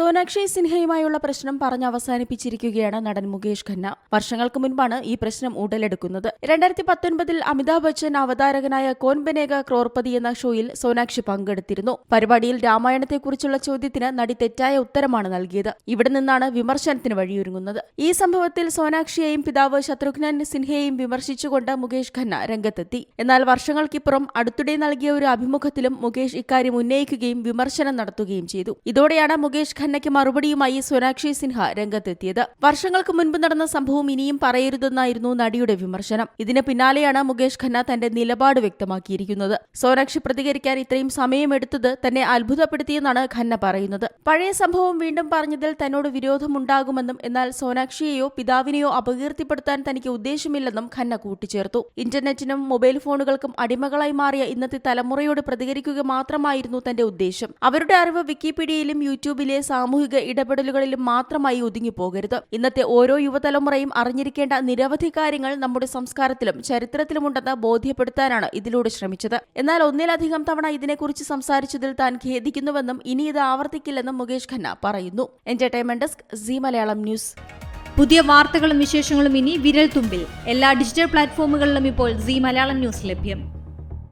സോനാക്ഷി സിൻഹയുമായുള്ള പ്രശ്നം പറഞ്ഞ് അവസാനിപ്പിച്ചിരിക്കുകയാണ് നടൻ മുകേഷ് ഖന്ന. വർഷങ്ങൾക്ക് മുൻപാണ് ഈ പ്രശ്നം ഉടലെടുക്കുന്നത്. രണ്ടായിരത്തി പത്തൊൻപതിൽ അമിതാഭ് ബച്ചൻ അവതാരകനായ കോൻ ബനേഗ ക്രോർപതി എന്ന ഷോയിൽ സോനാക്ഷി പങ്കെടുത്തിരുന്നു. പരിപാടിയിൽ രാമായണത്തെക്കുറിച്ചുള്ള ചോദ്യത്തിന് നടി തെറ്റായ ഉത്തരമാണ് നൽകിയത്. ഇവിടെ നിന്നാണ് വിമർശനത്തിന് വഴിയൊരുങ്ങുന്നത്. ഈ സംഭവത്തിൽ സോനാക്ഷിയെയും പിതാവ് ശത്രുഘ്നൻ സിൻഹയെയും വിമർശിച്ചുകൊണ്ട് മുകേഷ് ഖന്ന രംഗത്തെത്തി. എന്നാൽ വർഷങ്ങൾക്കിപ്പുറം അടുത്തിടെ നൽകിയ ഒരു അഭിമുഖത്തിലും മുകേഷ് ഇക്കാര്യം ഉന്നയിക്കുകയും വിമർശനം നടത്തുകയും ചെയ്തു. ഇതോടെയാണ് മുകേഷ് ഖന്നയ്ക്ക് മറുപടിയുമായി സൊനാക്ഷി സിൻഹ രംഗത്തെത്തിയത്. വർഷങ്ങൾക്ക് മുൻപ് നടന്ന സംഭവം ഇനിയും പറയരുതെന്നായിരുന്നു നടിയുടെ വിമർശനം. ഇതിന് പിന്നാലെയാണ് മുകേഷ് ഖന്ന തന്റെ നിലപാട് വ്യക്തമാക്കിയിരിക്കുന്നത്. സോനാക്ഷി പ്രതികരിക്കാൻ ഇത്രയും സമയമെടുത്തത് തന്നെ അത്ഭുതപ്പെടുത്തിയെന്നാണ് ഖന്ന പറയുന്നത്. പഴയ സംഭവം വീണ്ടും പറഞ്ഞതിൽ തന്നോട് വിരോധമുണ്ടാകുമെന്നും എന്നാൽ സോനാക്ഷിയെയോ പിതാവിനെയോ അപകീർത്തിപ്പെടുത്താൻ തനിക്ക് ഉദ്ദേശമില്ലെന്നും ഖന്ന കൂട്ടിച്ചേർത്തു. ഇന്റർനെറ്റിനും മൊബൈൽ ഫോണുകൾക്കും അടിമകളായി മാറിയ ഇന്നത്തെ തലമുറയോട് പ്രതികരിക്കുക മാത്രമായിരുന്നു തന്റെ ഉദ്ദേശം. അവരുടെ അറിവ് വിക്കിപീഡിയയിലും യൂട്യൂബിലെ സാമൂഹിക ഇടപെടലുകളിൽ മാത്രമായി ഒതുങ്ങിപ്പോകരുത് ഇന്നത്തെ ഓരോ യുവതലമുറയും അറിഞ്ഞിരിക്കേണ്ട നിരവധി കാര്യങ്ങൾ നമ്മുടെ സംസ്കാരത്തിലും ചരിത്രത്തിലുമുണ്ടെന്ന് ബോധ്യപ്പെടുത്താനാണ് ഇതിലൂടെ ശ്രമിച്ചത്. എന്നാൽ ഒന്നിലധികം തവണ ഇതിനെക്കുറിച്ച് സംസാരിച്ചതിൽ താൻ ഖേദിക്കുന്നുവെന്നും ഇനി ഇത് ആവർത്തിക്കില്ലെന്നും മുകേഷ് ഖന്ന പറയുന്നു. Entertainment desk Zee Malayalam news. പുതിയ വാർത്തകളും വിശേഷങ്ങളും ഇനി വിരൽ തുമ്പിൽ. എല്ലാ ഡിജിറ്റൽ പ്ലാറ്റ്ഫോമുകളിലും ഇപ്പോൾ സി മലയാളം ന്യൂസ് ലഭ്യം.